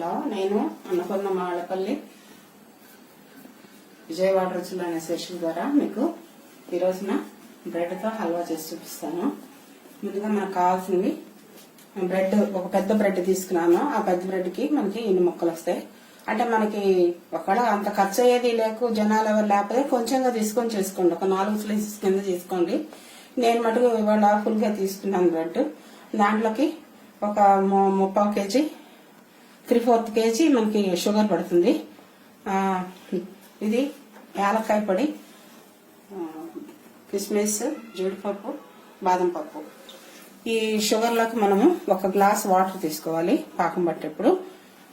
Hello నేను అన్నపూర్ణ మాడపల్లి విజయవాడ రుచులు అనే సెషన్ ద్వారా మీకు ఈ రోజున బ్రెడ్తో హల్వా చేసి చూపిస్తాను. ముందుగా మనకు కావాల్సినవి బ్రెడ్ ఒక పెద్ద బ్రెడ్ తీసుకున్నాను. ఆ పెద్ద బ్రెడ్కి మనకి ఇన్ని ముక్కలు వస్తాయి? అంటే మనకి ఒకవేళ అంత ఖర్చు అయ్యేది లేకు జనాలు ఎవరు లేకపోతే కొంచెంగా తీసుకొని చేసుకోండి. ఒక నాలుగు స్లైసెస్ కింద తీసుకోండి నేను మటుకు ఇవాళ ఫుల్గా తీసుకున్నాను బ్రెడ్ దాంట్లోకి ఒక ముప్పై ముప్పావు కేజీ త్రీ ఫోర్త్ కేజీ మనకి షుగర్ పడుతుంది. ఇది యాలక్కాయ పొడి కిస్మిస్ జీడిపప్పు బాదం పప్పు. ఈ షుగర్లోకి మనము ఒక గ్లాస్ వాటర్ తీసుకోవాలి పాకం పట్టేప్పుడు.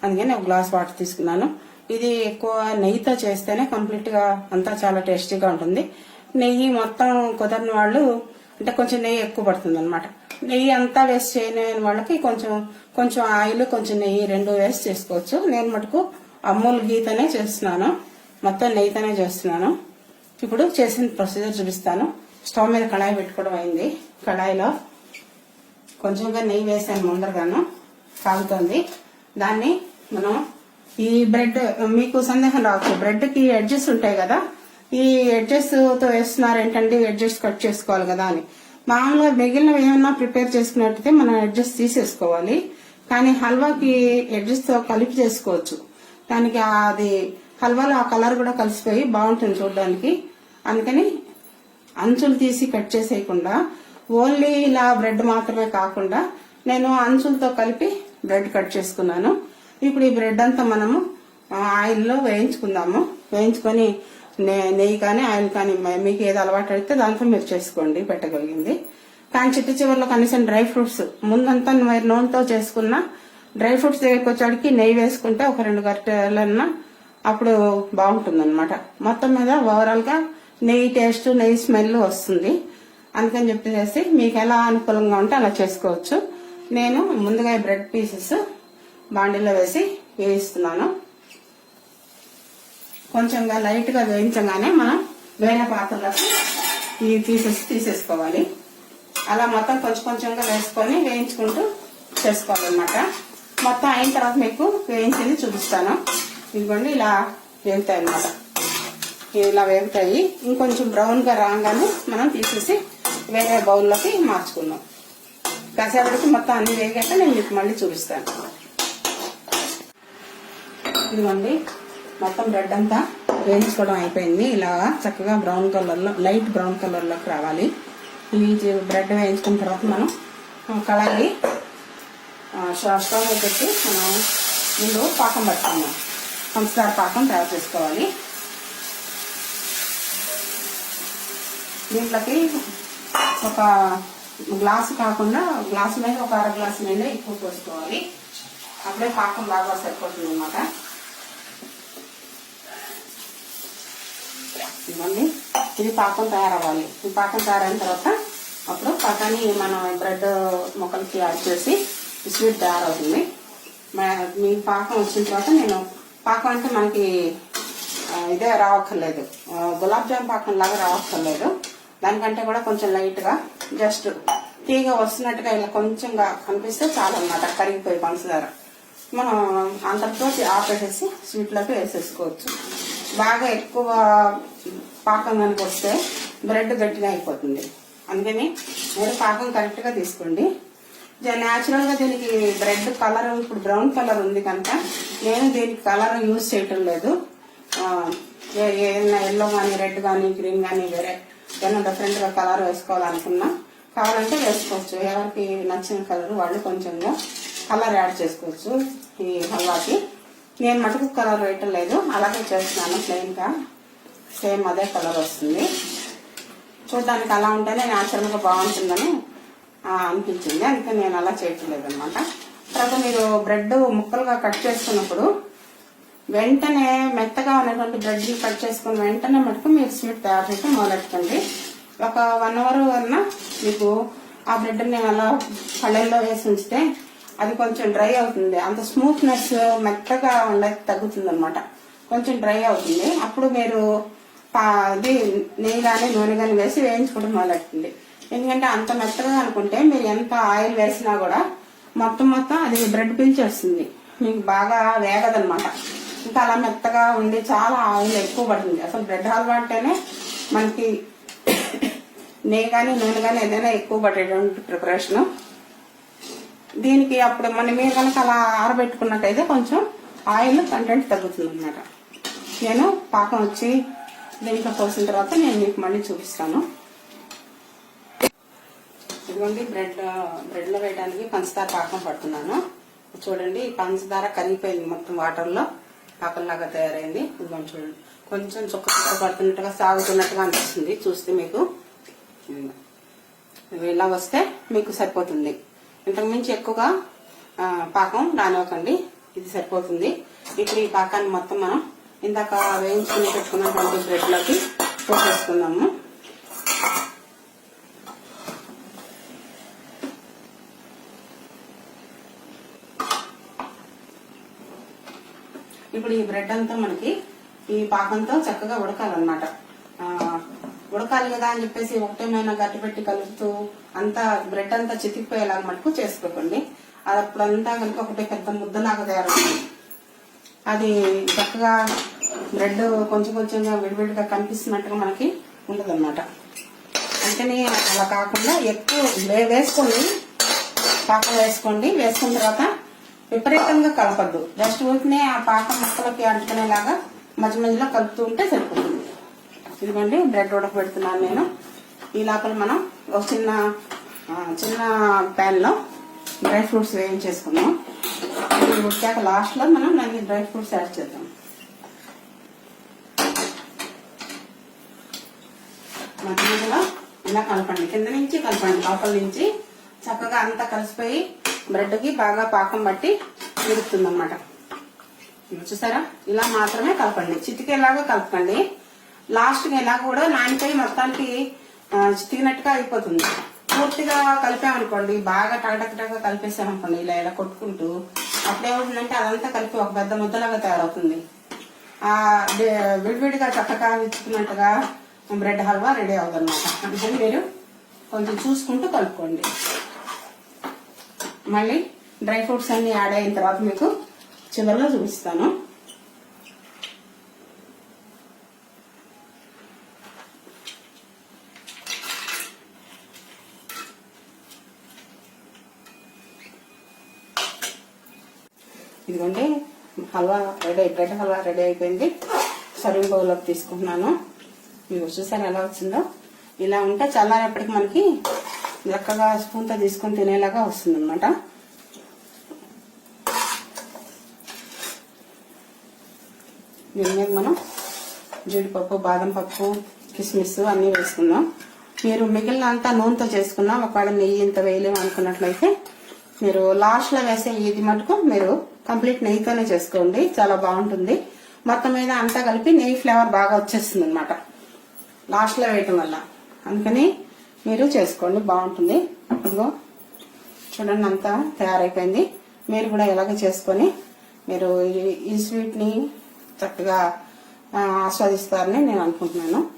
అందుకని ఒక గ్లాస్ వాటర్ తీసుకున్నాను. ఇది ఎక్కువ నెయ్యితో చేస్తేనే కంప్లీట్గా అంతా చాలా టేస్టీగా ఉంటుంది. నెయ్యి మొత్తం కుదరని వాళ్ళు అంటే కొంచెం నెయ్యి ఎక్కువ పడుతుంది అనమాట నెయ్యి అంతా వేస్ట్ చేయలేని వాళ్ళకి కొంచెం కొంచెం ఆయిల్ కొంచెం నెయ్యి రెండు వేస్ట్ చేసుకోవచ్చు. నేను మటుకు అమూల్ గీతనే చేస్తున్నాను. మొత్తం నెయ్యితోనే చేస్తున్నాను. ఇప్పుడు చేసిన ప్రొసీజర్ చూపిస్తాను. స్టవ్ మీద కళాయి పెట్టుకోవడం అయింది. కళాయిలో కొంచెంగా నెయ్యి వేసాను ముందరగాను. కాగుతుంది. దాన్ని మనం ఈ బ్రెడ్ మీకు సందేహం రావచ్చు. బ్రెడ్కి ఎడ్జెస్ ఉంటాయి కదా. ఈ ఎడ్జెస్తో వేస్తున్నారు ఏంటంటే ఎడ్జెస్ కట్ చేసుకోవాలి కదా అని. మామూలుగా మిగిలినవి ఏమన్నా ప్రిపేర్ చేసుకున్నట్టయితే మనం ఎడ్జెస్ తీసేసుకోవాలి. కానీ హల్వాకి ఎడ్జెస్తో కలిపి చేసుకోవచ్చు. దానికి అది హల్వాలో ఆ కలర్ కూడా కలిసిపోయి బాగుంటుంది చూడడానికి. అందుకని అంచులు తీసి కట్ చేసేయకుండా ఓన్లీ ఇలా బ్రెడ్ మాత్రమే కాకుండా నేను అంచులతో కలిపి బ్రెడ్ కట్ చేసుకున్నాను. ఇప్పుడు ఈ బ్రెడ్ అంతా మనము ఆయిల్లో వేయించుకుందాము. వేయించుకొని నెయ్యి కానీ ఆయిల్ కానీ మీకు ఏది అలవాటు అయితే దాంతో మీరు చేసుకోండి పెట్టగలిగింది. కానీ చిట్టు చివరిలో కనీసం డ్రై ఫ్రూట్స్ ముందంతా మీరు నూనెతో చేసుకున్న డ్రై ఫ్రూట్స్ దగ్గరికి వచ్చాడికి నెయ్యి వేసుకుంటే ఒక రెండు గంటలన్నా అప్పుడు బాగుంటుంది అనమాట మొత్తం మీద ఓవరాల్గా నెయ్యి టేస్ట్ నెయ్యి స్మెల్ వస్తుంది. అందుకని చెప్పేసి మీకు ఎలా అనుకూలంగా ఉంటే అలా చేసుకోవచ్చు. నేను ముందుగా బ్రెడ్ పీసెస్ బాండీలో వేసి వేయిస్తున్నాను. కొంచెంగా లైట్గా వేయించగానే మనం వేరే పాత్రలకు ఈ పీసెస్ తీసేసుకోవాలి. అలా మొత్తం కొంచెం కొంచెంగా వేసుకొని వేయించుకుంటూ చేసుకోవాలన్నమాట. మొత్తం అయిన తర్వాత మీకు వేయించింది చూపిస్తాను. ఇదిగోండి ఇలా వేగుతాయి అన్నమాట. ఇలా వేగుతాయి. ఇంకొంచెం బ్రౌన్గా రాగానే మనం తీసేసి వేరే బౌల్లోకి మార్చుకుందాం. కాసేపటికి మొత్తం అన్ని వేగాక నేను మీకు మళ్ళీ చూపిస్తాను. ఇదిగోండి మొత్తం బ్రెడ్ అంతా వేయించుకోవడం అయిపోయింది. ఇలా చక్కగా బ్రౌన్ కలర్లో లైట్ బ్రౌన్ కలర్లోకి రావాలి. ఇవి బ్రెడ్ వేయించుకున్న తర్వాత మనం కళాయి స్టవ్ పెట్టి మనం ముందు పాకం పట్టుకుందాం. పంచదార పాకం తయారు చేసుకోవాలి. దీంట్లోకి ఒక గ్లాసు కాకుండా గ్లాసు మీద ఒక అర గ్లాసు నీళ్ళు ఎక్కువ పోసుకోవాలి. అప్పుడే పాకం బాగా సరిపోతుంది అనమాట ఇవ్వండి ఇది పాకం తయారవ్వాలి. ఈ పాకం తయారైన తర్వాత అప్పుడు పాకాన్ని మనం బ్రెడ్ ముక్కలకి యాడ్ చేసి స్వీట్ తయారవుతుంది. మీ పాకం వచ్చిన తర్వాత నేను పాకం అంటే మనకి ఇదే రావక్కర్లేదు. గులాబ్ జామ్ పాకం లాగా రావక్కర్లేదు. దానికంటే కూడా కొంచెం లైట్గా జస్ట్ తీగ వస్తున్నట్టుగా ఇలా కొంచెంగా కనిపిస్తే చాలు అనమాట కరిగిపోయి పంచదార. మనం అంతటితో ఆపేసేసి స్వీట్లోకి వేసేసుకోవచ్చు. బాగా ఎక్కువ పాకం కనుక వస్తే బ్రెడ్ గట్టిగా అయిపోతుంది. అందుకని మీరు పాకం కరెక్ట్గా తీసుకోండి. న్యాచురల్గా దీనికి బ్రెడ్ కలర్ ఇప్పుడు బ్రౌన్ కలర్ ఉంది కనుక నేను దీనికి కలర్ యూజ్ చేయటం లేదు. ఏదైనా ఎల్లో కానీ రెడ్ కానీ గ్రీన్ కానీ వేరే ఏదైనా డిఫరెంట్గా కలర్ వేసుకోవాలనుకున్నా కావాలంటే వేసుకోవచ్చు. ఎవరికి నచ్చిన కలర్ వాళ్ళు కొంచెంగా కలర్ యాడ్ చేసుకోవచ్చు ఈ హల్వాకి. నేను మటుకు కలర్ వేయటం లేదు. అలాగే చేస్తున్నాను ప్లెయిన్గా సేమ్ అదే కలర్ వస్తుంది. చూడడానికి అలా ఉంటేనే న్యాచురల్ బాగుంటుందని అనిపించింది. అందుకే నేను అలా చేయటం లేదనమాట. తర్వాత మీరు బ్రెడ్ ముక్కలుగా కట్ చేసుకున్నప్పుడు వెంటనే మెత్తగా ఉన్నటువంటి బ్రెడ్ని కట్ చేసుకుని వెంటనే మటుకు మీరు స్వీట్ తయారు చేయడం మొదలెట్టండి. ఒక వన్ అవర్ అన్నా మీకు ఆ బ్రెడ్ నేను అలా కళ్ళల్లో వేసి ఉంచితే అది కొంచెం డ్రై అవుతుంది. అంత స్మూత్నెస్ మెత్తగా ఉండేది తగ్గుతుంది అనమాట కొంచెం డ్రై అవుతుంది. అప్పుడు మీరు అది నెయ్యి కానీ నూనె కానీ వేసి వేయించుకోవడం మొదలెట్టండి. ఎందుకంటే అంత మెత్తగా అనుకుంటే మీరు ఎంత ఆయిల్ వేసినా కూడా మొత్తం మొత్తం అది బ్రెడ్ పీల్చేస్తుంది. మీకు బాగా వేగదనమాట ఇంకా అలా మెత్తగా ఉండి చాలా ఆయిల్ ఎక్కువ పడుతుంది. అసలు బ్రెడ్ హల్వా అంటేనే మనకి నెయ్యి కానీ నూనె కానీ ఏదైనా ఎక్కువ పడేటువంటి ప్రిపరేషను దీనికి అప్పుడు మన మీరు కనుక అలా ఆరబెట్టుకున్నట్టయితే కొంచెం ఆయిల్ కంటెంట్ తగ్గుతుంది అనమాట నేను పాకం వచ్చి దీంట్లో పోసిన తర్వాత నేను మీకు మళ్ళీ చూపిస్తాను. ఇదిగోండి బ్రెడ్ బ్రెడ్లో వేయడానికి పంచదార పాకం పడుతున్నాను. చూడండి పంచదార కరిగిపోయింది మొత్తం వాటర్లో. పాకంలాగా తయారైంది. ఇదిగోండి చూడండి. కొంచెం చుక్క చుక్క పడుతున్నట్టుగా సాగుతున్నట్టుగా అనిపిస్తుంది. చూస్తే మీకు ఇలా వస్తే మీకు సరిపోతుంది. ఇంతకు మించి ఎక్కువగా పాకం రానివ్వకండి. ఇది సరిపోతుంది. ఇప్పుడు ఈ పాకాన్ని మొత్తం మనం ఇందాక వేయించుకుని పెట్టుకున్నటువంటి బ్రెడ్లోకి పోసేసుకుందాము. ఇప్పుడు ఈ బ్రెడ్ అంతా మనకి ఈ పాకంతో చక్కగా ఉడకాలన్నమాట. ఉడకాలి కదా అని చెప్పేసి ఒకటేమైనా గట్టి పెట్టి కలుపుతూ అంతా బ్రెడ్ అంతా చితికిపోయేలాగా మటుకు చేసుకోకండి. అది అప్పుడంతా కనుక ఒకటే పెద్ద ముద్దలాగా తయారవుతుంది. అది చక్కగా బ్రెడ్ కొంచెం కొంచెంగా విడివిడిగా కనిపిస్తున్నట్టుగా మనకి ఉండదన్నమాట. అందుకని అలా కాకుండా ఎక్కువ వేసుకోండి. పాకం వేసుకోండి. వేసుకున్న తర్వాత విపరీతంగా కలపద్దు. జస్ట్ ఊరికనే ఆ పాకం ముక్కలకి అంటుకునేలాగా మధ్య మధ్యలో కలుపుతూ ఉంటే సరిపోతుంది. ఇదిగోండి బ్రెడ్ ఉడకబెడుతున్నాను నేను. ఈ లోపల మనం ఒక చిన్న చిన్న ప్యాన్లో డ్రై ఫ్రూట్స్ వేయించేసుకుందాం. ఇది ఉడికాక లాస్ట్లో మనం దానికి డ్రై ఫ్రూట్స్ యాడ్ చేద్దాం. మధ్యలో ఇలా కలపండి. కింద నుంచి కలపండి. లోపల నుంచి చక్కగా అంతా కలిసిపోయి బ్రెడ్కి బాగా పాకం బట్టి విడుతుంది అనమాట చూసారా? ఇలా మాత్రమే కలపండి. చిటికేలాగా కలపండి లాస్ట్కి ఎలా ఇలా కూడా నానిపోయి మొత్తానికి ఆ, అయిపోతుంది. పూర్తిగా కలిపామనుకోండి బాగా టగటగటగా కలిపేసామనుకోండి ఇలా ఇలా కొట్టుకుంటూ అప్పుడేమవుతుందంటే అదంతా కలిపి ఒక పెద్ద ముద్దలాగా తయారవుతుంది. ఆ విడివిడిగా చక్కగా విచ్చుకున్నట్టుగా బ్రెడ్ హల్వా రెడీ అవుతుంది అనమాట అందుకని మీరు కొంచెం చూసుకుంటూ కలుపుకోండి. మళ్ళీ డ్రై ఫ్రూట్స్ అన్ని యాడ్ అయిన తర్వాత మీకు చివరిలో చూపిస్తాను ఇదిగోండి halwa ready bread halwa ready అయిపోయింది. సర్వింగ్ బౌల్లోకి తీసుకుంటున్నాను. మీరు చూసారు ఎలా వచ్చిందో? ఇలా ఉంటే చల్లారేపటికి మనకి చక్కగా స్పూన్తో తీసుకొని తినేలాగా వస్తుంది అనమాట దీని మీద మనం జీడిపప్పు బాదం పప్పు కిస్మిస్ అన్నీ వేసుకుందాం. మీరు మిగిలిన అంతా నూనెతో చేసుకున్నాం ఒకవేళ నెయ్యి ఇంత వేయలేము అనుకున్నట్లయితే మీరు లాస్ట్లో వేసే ఇది మటుకు మీరు కంప్లీట్ నెయ్యితోనే చేసుకోండి. చాలా బాగుంటుంది. మొత్తం మీద అంతా కలిపి నెయ్యి ఫ్లేవర్ బాగా వచ్చేస్తుంది అనమాట లాస్ట్లో వేయటం వల్ల. అందుకని మీరు చేసుకోండి. బాగుంటుంది. ఇదిగో చూడండి అంతా తయారైపోయింది. మీరు కూడా ఇలాగే చేసుకొని మీరు ఈ- ఈ చక్కగా ఆస్వాదిస్తారని నేను అనుకుంటున్నాను.